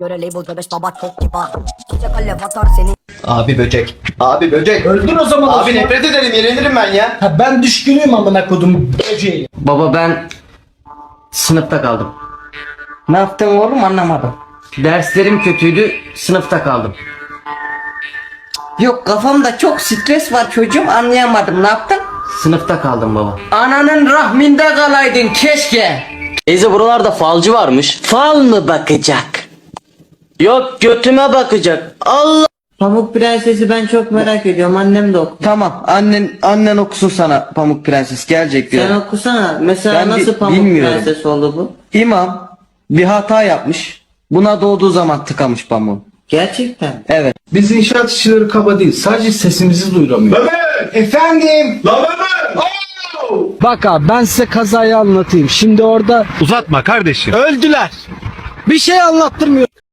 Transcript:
Göre label göbeş baba çok kibar Sıcak alev atar seni Abi böcek. Abi böcek. Öldür o zaman Abi Osman. nefret ederim yenilirim ben ya. Ha, ben düşkünüyüm amına kodum böceği. Baba ben sınıfta kaldım. Ne yaptın oğlum anlamadım. Derslerim kötüydü, sınıfta kaldım. Yok kafamda çok stres var çocuğum anlayamadım ne yaptın? Sınıfta kaldım baba. Ananın rahminde kalaydın keşke. Teyze buralarda falcı varmış. Fal mı bakacak? Yok götüme bakacak. Allah. Pamuk Prensesi ben çok merak ediyorum annem de oku. Tamam annen annen okusun sana Pamuk Prenses gelecek diyor. Sen okusana mesela Ben nasıl Pamuk bilmiyorum. Prenses oldu bu? İmam bir hata yapmış. Buna doğduğu zaman tıkamış pamuğu. Gerçekten. Evet. Biz inşaat işçileri kaba değil sadece sesimizi duyuramıyor. Efendim. Bak abi ben size kazayı anlatayım. Şimdi orada Uzatma kardeşim. öldüler. Bir şey anlattırmıyor.